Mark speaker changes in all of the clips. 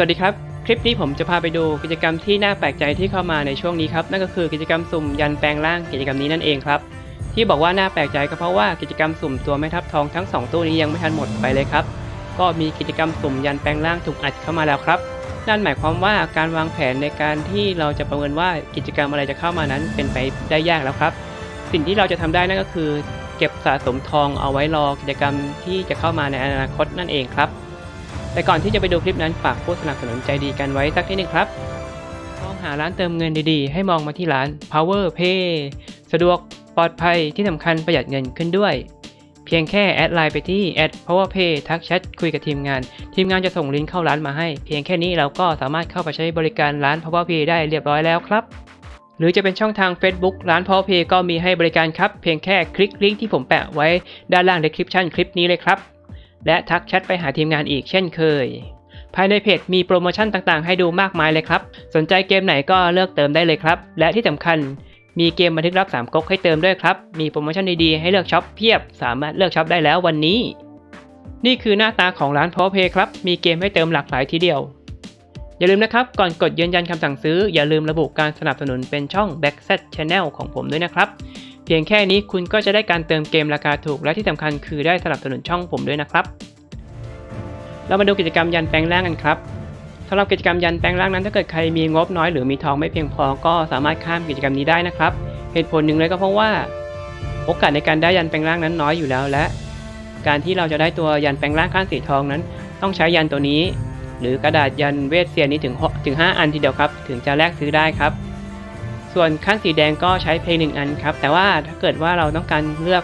Speaker 1: วัสดีครับ คลิปนี้ผมจะพาไปดูกิจกรรมที่น่าแปลกใจที่เข้ามาในช่วงนี้ครับนั่นก็คือกิจกรรมสุ่มยันแปลงร่างกิจกรรมนี้นั่นเองครับ ที่บอกว่าน่าแปลกใจก็เพราะว่ากิจกรรมสุ่มตัวแม่ทัพทองทั้งสองตู้นี้ยังไม่ทันหมดไปเลยครับ ก็มีกิจกรรมสุ่มยันแปลงร่างถูกอัดเข้ามาแล้วครับนั่นหมายความว่าการวางแผนในการที่เราจะประเมินว่ากิจกรรมอะไรจะเข้ามานั้นเป็นไปได้ยากแล้วครับ สิ่งที่เราจะทำได้นั่นก็คือ เก็บสะสมทองเอาไว้รอกิจกรรมที่จะเข้ามาในอนาคตนั่นเองครับ แต่ก่อนที่จะไปดูคลิปนั้นฝากผู้สนับสนุนใจดีกันไว้สักนิดนึงครับ มองหาร้านเติมเงินดีๆ ให้มองมาที่ร้าน Power Pay สะดวกปลอดภัยที่สำคัญประหยัดเงินขึ้นด้วย เพียงแค่แอดไลน์ไปที่แอด @powerpay ทักแชทคุยกับทีมงาน ทีมงานจะส่งลิงก์เข้าร้านมาให้ เพียงแค่นี้เราก็สามารถเข้าไปใช้บริการร้าน Powerpay ได้เรียบร้อยแล้วครับหรือจะเป็นช่องทาง Facebook ร้าน Powerpay ก็มีให้บริการครับ เพียงแค่คลิกลิงก์ที่ผมแปะไว้ด้านล่าง description คลิปนี้เลยครับ และทักแชทไปหาทีมงานอีกเช่นเคย ภายในเพจมีโปรโมชั่นต่างๆ ให้ดูมากมายเลยครับ สนใจเกมไหนก็เลือกเติมได้เลยครับ และที่สำคัญมีเกมบันทึกรักสามก๊กให้เติมด้วยครับ มีโปรโมชั่นดีๆ ให้เลือกช็อปเพียบ สามารถเลือกช็อปได้แล้ววันนี้ นี่คือหน้าตาของร้าน Powerplay ครับ มีเกมให้เติมหลากหลายทีเดียว อย่าลืมนะครับ ก่อนกดยืนยันคำสั่งซื้อ อย่าลืมระบุการสนับสนุนเป็นช่อง Backset Channel ของผมด้วยนะครับ พียงแค่นี้คุณก็จะได้การเติมเกมราคาถูก และที่สำคัญคือได้สนับสนุนช่องผมด้วยนะครับ เรามาดูกิจกรรมยันแปลงร่างกันครับสำหรับกิจกรรมยันแปลงร่างนั้นถ้าเกิดใครมีงบน้อยหรือมีทองไม่เพียงพอก็สามารถข้ามกิจกรรมนี้ได้นะครับ เหตุผลหนึ่งเลยก็เพราะว่า โอกาสในการได้ยันแปลงร่างนั้นน้อยอยู่แล้วและ การที่เราจะได้ตัวยันแปลงร่างขั้นสีทองนั้น ต้องใช้ยันตัวนี้ หรือ กระดาษยันเวทเซียนนี้ถึงถึง 5 อันทีเดียวครับ ถึงจะแลกซื้อได้ครับ ส่วนขั้นสีแดงก็ใช้เพลงหนึ่งอันครับ แต่ว่าถ้าเกิดว่าเราต้องการเลือก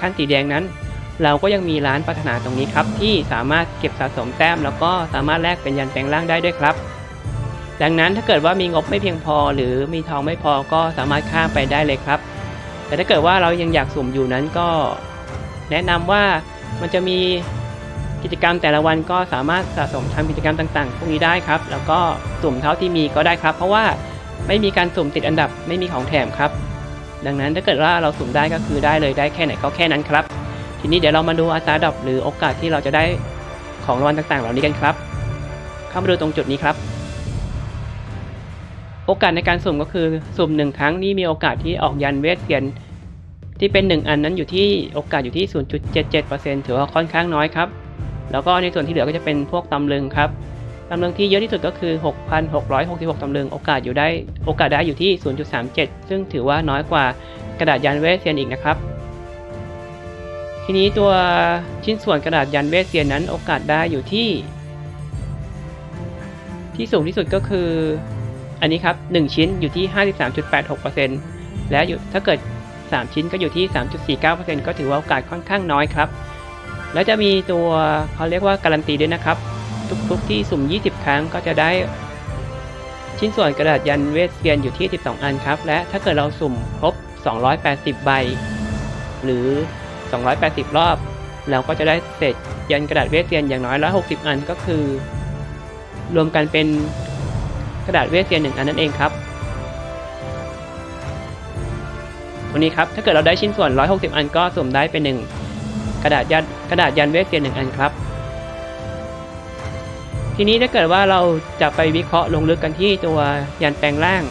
Speaker 1: ขั้นสีแดงนั้น เราก็ยังมีร้านปรารถนาตรงนี้ครับ ที่สามารถเก็บสะสมแต้ม แล้วก็สามารถแลกเป็นยันแปลงร่างได้ด้วยครับ ดังนั้นถ้าเกิดว่ามีงบไม่เพียงพอ หรือมีทองไม่พอก็สามารถข้ามไปได้เลยครับ แต่ถ้าเกิดว่าเรายังอยากสุ่มอยู่นั้นก็ แนะนำว่ามันจะมีกิจกรรมแต่ละวันก็สามารถสะสมทำกิจกรรมต่างๆ พวกนี้ได้ครับ แล้วก็สุ่มเท่าที่มีก็ได้ครับ เพราะว่า ไม่มีการสุ่มติดอันดับ ไม่มีของแถมครับ ดังนั้นถ้าเกิดว่าเราสุ่มได้ก็คือได้เลยได้แค่ไหนก็แค่นั้นครับ ทีนี้เดี๋ยวเรามาดูอัตราดรอปหรือโอกาสที่เราจะได้ของรางวัลต่างๆ เหล่านี้กันครับ เข้ามาดูตรงจุดนี้ครับ โอกาสในการสุ่มก็คือสุ่มหนึ่งครั้งนี่มีโอกาสที่ออกยันเวทเซียนที่เป็น 1 อันนั้นอยู่ที่โอกาสอยู่ที่ 0.77%ถือว่าค่อนข้างน้อยครับ แล้วก็ในส่วนที่เหลือก็จะเป็นพวกตำลึงครับ ตำลึงที่เยอะที่สุดก็คือ 6,666 ตำลึง โอกาสอยู่ได้โอกาสได้อยู่ที่ 0.37 ซึ่งถือว่าน้อยกว่ากระดาษยันเวทเซียนอีกนะครับ ทีนี้ตัวชิ้นส่วนกระดาษยันเวทเซียนนั้น โอกาสได้อยู่ที่ ที่สูงที่สุดก็คือ อันนี้ครับ 1 ชิ้นอยู่ที่ 53.86%และอยู่ถ้าเกิด 3 ชิ้นก็อยู่ที่ 3.49%ก็ถือว่าโอกาสค่อนข้างน้อยครับ แล้วจะมีตัวเขาเรียกว่าการันตีด้วยนะครับ ทุกๆที่สุ่ม 20 ครั้งก็จะได้ชิ้นส่วนกระดาษยันเวทเซียนอยู่ที่ 12 อันครับ และถ้าเกิดเราสุ่มครบ 280 ใบ หรือ 280 รอบ เราก็จะได้เศษยันกระดาษเวทเซียนอย่างน้อย 160 อันก็คือ รวมกันเป็นกระดาษเวทเซียนหนึ่งอันนั่นเองครับตัวนี้ครับถ้าเกิดเราได้ชิ้นส่วน 160 อันก็สุ่มได้เป็นหนึ่งกระดาษยันกระดาษยันเวทเซียนหนึ่งอันครับ ทีนี้ถ้าเกิดว่าเราจะไปวิเคราะห์ลงลึกกันที่ตัวยันแปลงร่าง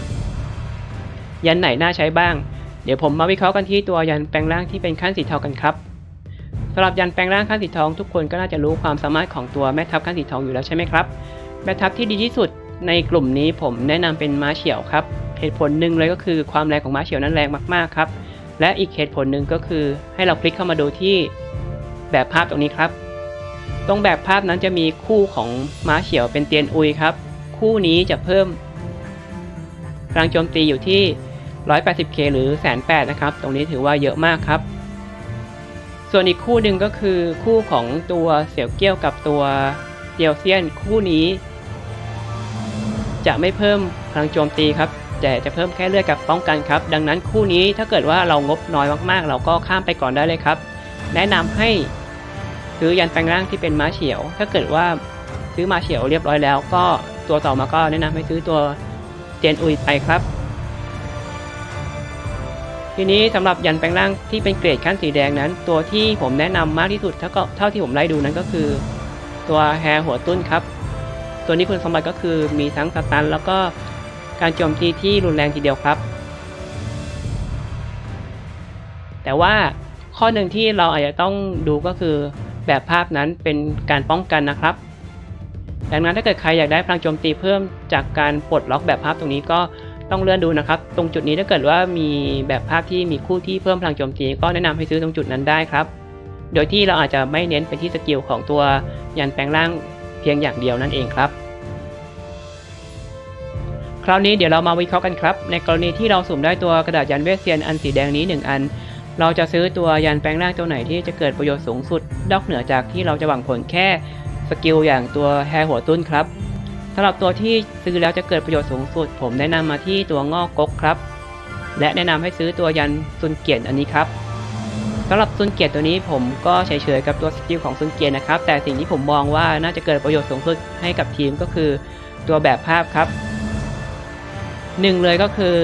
Speaker 1: ยันไหนน่าใช้บ้าง เดี๋ยวผมมาวิเคราะห์กันที่ตัวยันแปลงร่างที่เป็นขั้นสีทองกันครับสำหรับยันแปลงร่างขั้นสีทองทุกคนก็น่าจะรู้ความสามารถของตัวแม่ทัพขั้นสีทองอยู่แล้วใช่ไหมครับแม่ทัพที่ดีที่สุดในกลุ่มนี้ผมแนะนำเป็นม้าเฉียวครับเหตุผลหนึ่งเลยก็คือความแรงของม้าเฉียวนั้นแรงมากๆครับและอีกเหตุผลหนึ่งก็คือให้เราคลิกเข้ามาดูที่แบบภาพตรงนี้ครับ ตรงแบบภาพนั้นจะมีคู่ของม้าเฉียวเป็นเตียนอุยครับ คู่นี้จะเพิ่มพลังโจมตีอยู่ที่ 180k หรือแสนแปดนะครับ ตรงนี้ถือว่าเยอะมากครับ ส่วนอีกคู่หนึ่งก็คือคู่ของตัวเสี่ยวเกี้ยวกับตัวเดียวเซียนคู่นี้ จะไม่เพิ่มพลังโจมตีครับแต่จะเพิ่มแค่เลือดกับป้องกันครับ ดังนั้นคู่นี้ถ้าเกิดว่าเรางบน้อยมากๆ เราก็ข้ามไปก่อนได้เลยครับ แนะนำให้ ซื้อยันแปลงร่างที่เป็นม้าเฉียว ถ้าเกิดว่าซื้อม้าเฉียวเรียบร้อยแล้ว ก็ตัวต่อมาก็แนะนำให้ซื้อตัวเจนอุยไปครับ ทีนี้สำหรับยันแปลงร่างที่เป็นเกรดขั้นสีแดงนั้น ตัวที่ผมแนะนำมากที่สุดเท่าก็เท่าที่ผมไล่ดูนั้นก็คือ ตัวแฮร์หัวตุ้นครับ ตัวนี้คุณสมบัติก็คือมีทั้งสตันแล้วก็การโจมตีที่รุนแรงทีเดียวครับ แต่ว่าข้อหนึ่งที่เราอาจจะต้องดูก็คือ แบบภาพนั้นเป็นการป้องกันนะครับ ดังนั้นถ้าเกิดใครอยากได้พลังโจมตีเพิ่มจากการปลดล็อกแบบภาพตรงนี้ก็ต้องเลื่อนดูนะครับ ตรงจุดนี้ถ้าเกิดว่ามีแบบภาพที่มีคู่ที่เพิ่มพลังโจมตีก็แนะนำให้ซื้อตรงจุดนั้นได้ครับ โดยที่เราอาจจะไม่เน้นไปที่สกิลของตัวยันแปลงร่างเพียงอย่างเดียวนั่นเองครับ คราวนี้เดี๋ยวเรามาวิเคราะห์กันครับ ในกรณีที่เราสุ่มได้ตัวกระดาษยันเวสเซียนอันสีแดงนี้ 1 อัน เราจะซื้อตัวยันแปลงร่างตัวไหนที่จะเกิดประโยชน์สูงสุดนอกเหนือจากที่เราจะหวังผลแค่สกิลอย่างตัวแฮร์หัวตุ้นครับสำหรับตัวที่ซื้อแล้วจะเกิดประโยชน์สูงสุด ผมแนะนำมาที่ตัวงอกกกครับ และแนะนำให้ซื้อตัวยันซุนเกียนอันนี้ครับสำหรับซุนเกียนตัวนี้ผมก็เฉยๆกับตัวสกิลของซุนเกียนนะครับ แต่สิ่งที่ผมมองว่าน่าจะเกิดประโยชน์สูงสุดให้กับทีมก็คือตัวแบบภาพครับหนึ่งเลยก็คือ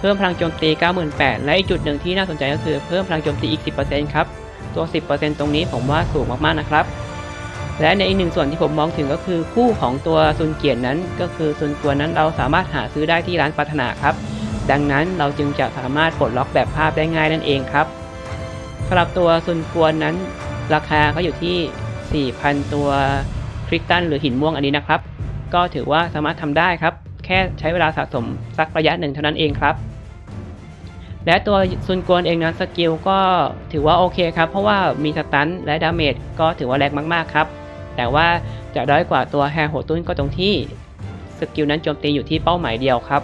Speaker 1: เพิ่มพลังโจมตี 98,000 และอีกจุดหนึ่งที่น่าสนใจก็คือเพิ่มพลังโจมตีอีก 10%ครับ ตัว 10%ตรงนี้ผมว่าสูงมากๆนะครับ และในอีกหนึ่งส่วนที่ผมมองถึงก็คือคู่ของตัวซุนเกียนนั้น ก็คือซุนกวนนั้นเราสามารถหาซื้อได้ที่ร้านปัฒนาครับ ดังนั้นเราจึงจะสามารถปลดล็อกแบบภาพได้ง่ายนั่นเองครับสำหรับตัวซุนกวนนั้น ราคาเขาอยู่ที่ 4,000 ตัวคริสตัลหรือหินม่วงอันนี้นะครับ ก็ถือว่าสามารถทำได้ครับ แค่ใช้เวลาสะสมสักระยะหนึ่งเท่านั้นเองครับ และตัวซุนกวนเองนั้นสกิลก็ถือว่าโอเคครับ เพราะว่ามีสตันและดาเมจก็ถือว่าแรงมากๆครับ แต่ว่าจะด้อยกว่าตัวแฮร์โหตุ้นก็ตรงที่สกิลนั้นโจมตีอยู่ที่เป้าหมายเดียวครับ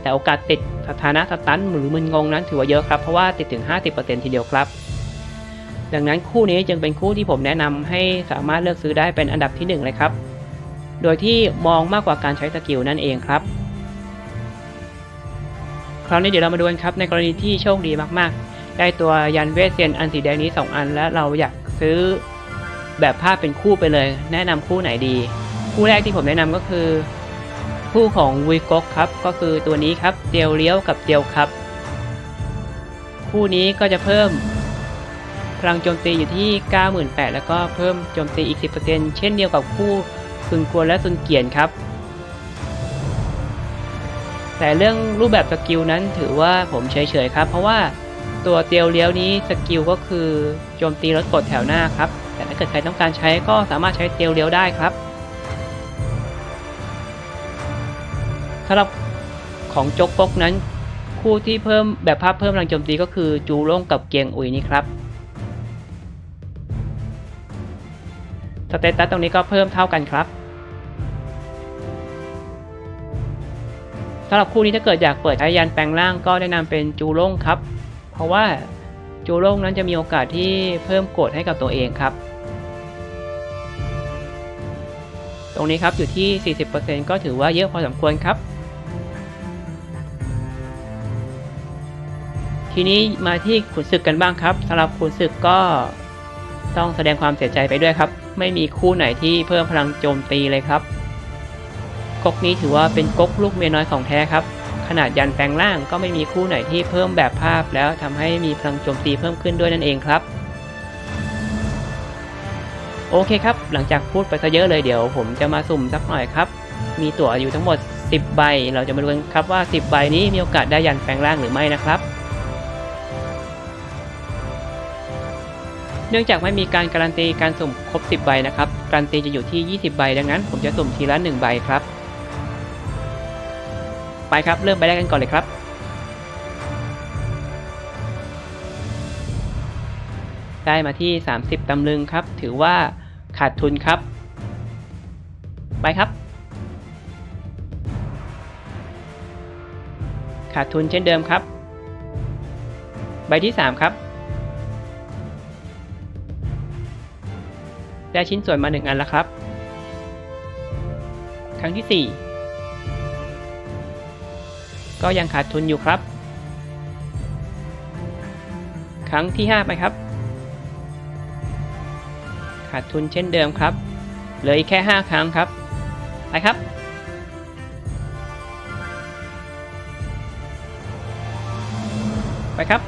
Speaker 1: แต่โอกาสติดสถานะสตันหรือมึนงงนั้นถือว่าเยอะครับ เพราะว่าติดถึง 50%ทีเดียวครับ ดังนั้นคู่นี้จึงเป็นคู่ที่ผมแนะนำให้สามารถเลือกซื้อได้เป็นอันดับที่ 1 เลยครับ โดยที่มองมากกว่าการใช้สกิลนั่นเองครับ คราวนี้เดี๋ยวเรามาดูกันครับในกรณีที่โชคดีมากๆ ได้ตัวยันเวสเซียนอันสีแดงนี้ 2 อัน และเราอยากซื้อแบบภาพเป็นคู่ไปเลย แนะนำคู่ไหนดี คู่แรกที่ผมแนะนำก็คือ คู่ของวีก๊กครับ ก็คือตัวนี้ครับเดียวเลี้ยวกับเดียวครับ คู่นี้ก็จะเพิ่มพลังโจมตีอยู่ที่ 98,000 แล้วก็เพิ่มโจมตีอีก 10%เช่นเดียวกับคู่ซุนกวนและซุนเกียนครับ แต่เรื่องรูปแบบสกิลนั้นถือว่าผมเฉยๆครับ เพราะว่าตัวเตียวเลี้ยวนี้สกิลก็คือโจมตีรถกดแถวหน้าครับ แต่ถ้าเกิดใครต้องการใช้ก็สามารถใช้เตียวเลี้ยวได้ครับสำหรับของจกปกนั้น คู่ที่เพิ่มแบบภาพเพิ่มพลังโจมตีก็คือจูโล่งกับเกียงอุยนี่ครับสเตตัสตรงนี้ก็เพิ่มเท่ากันครับ สำหรับคู่นี้ถ้าเกิดอยากเปิดใช้ยันแปลงร่างก็แนะนำเป็นจูโล่งครับ เพราะว่าจูโล่งนั้นจะมีโอกาสที่เพิ่มกดให้กับตัวเองครับ ตรงนี้ครับอยู่ที่ 40%ก็ถือว่าเยอะพอสมควรครับ ทีนี้มาที่ขุนศึกกันบ้างครับสำหรับขุนศึกก็ต้องแสดงความเสียใจไปด้วยครับ ไม่มีคู่ไหนที่เพิ่มพลังโจมตีเลยครับ ก๊กนี้ถือว่าเป็นก๊กลูกเมียน้อยของแท้ครับ ขนาดยันแปลงร่างก็ไม่มีคู่ไหนที่เพิ่มแบบภาพ แล้วทำให้มีพลังโจมตีเพิ่มขึ้นด้วยนั่นเองครับ โอเคครับ หลังจากพูดไปซะเยอะเลยเดี๋ยว ผมจะมาสุ่มสักหน่อยครับ มีตั๋วอยู่ทั้งหมด 10 ใบ เราจะมาดูกันครับว่า 10 ใบนี้มีโอกาสได้ยันแปลงร่างหรือไม่นะครับเนื่องจากไม่มีการการันตีการสุ่มครบ 10 ใบนะครับ การันตีจะอยู่ที่ 20 ใบ ดังนั้น ผมจะสุ่มทีละ 1 ใบครับ ไปครับ เริ่มไปแรกกันก่อนเลยครับได้มาที่ 30 ตำลึงครับ ถือว่าขาดทุนครับ ไปครับ ขาดทุนเช่นเดิมครับ ใบที่ 3 ครับ ได้ชิ้นส่วนมา 1 อันแล้วครับ ครั้งที่ 4 ก็ยังขาดทุนอยู่ครับ ครั้งที่ 5 ไปครับ ขาดทุนเช่นเดิมครับ เหลืออีกแค่ 5 ครั้งครับ ไปครับ ไปครับ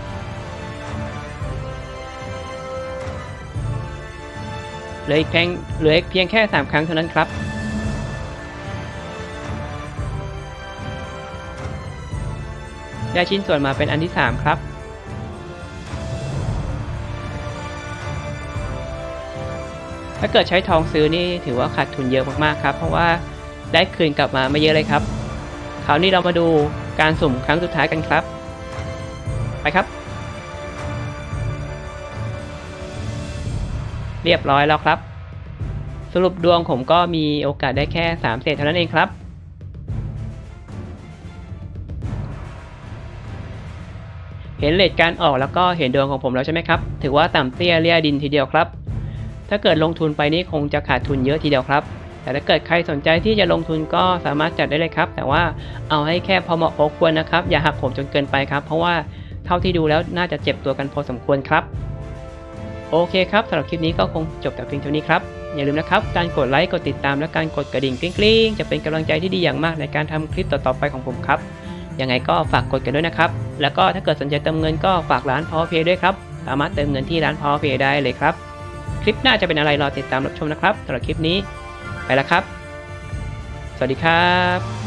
Speaker 1: เหลืออีกเพียงเหลืออีกเพียงแค่ 3 ครั้งเท่านั้นครับ ได้ชิ้นส่วนมาเป็นอันที่ 3 ครับ ถ้าเกิดใช้ทองซื้อนี่ถือว่าขาดทุนเยอะมากๆครับ เพราะว่าได้คืนกลับมาไม่เยอะเลยครับ คราวนี้เรามาดูการสุ่มครั้งสุดท้ายกันครับ ไปครับ เรียบร้อยแล้วครับ สรุปดวงผมก็มีโอกาสได้แค่ 3 เศษเท่านั้นเองครับ เห็นเลทการออกแล้วก็เห็นดวงของผมแล้วใช่ไหมครับ ถือว่าต่ำเตี้ยเลี่ยดินทีเดียวครับ ถ้าเกิดลงทุนไปนี่คงจะขาดทุนเยอะทีเดียวครับ แต่ถ้าเกิดใครสนใจที่จะลงทุนก็สามารถจัดได้เลยครับ แต่ว่าเอาให้แค่พอเหมาะพอควรนะครับ อย่าหักโหมจนเกินไปครับ เพราะว่าเท่าที่ดูแล้วน่าจะเจ็บตัวกันพอสมควรครับ โอเคครับสำหรับคลิปนี้ก็คงจบแต่เพียงเท่านี้ครับ อย่าลืมนะครับ การกดไลค์ กดติดตามและการกดกระดิ่งกริ๊งๆ จะเป็นกำลังใจที่ดีอย่างมากในการทำคลิปต่อๆไปของผมครับ ยังไงก็ฝากกดกันด้วยนะครับ แล้วก็ถ้าเกิดสนใจเติมเงินก็ฝากร้านพอเพย์ด้วยครับ สามารถเติมเงินที่ร้านพอเพย์ได้เลยครับ คลิปหน้าจะเป็นอะไรรอติดตามรับชมนะครับสำหรับคลิปนี้ ไปแล้วครับ สวัสดีครับ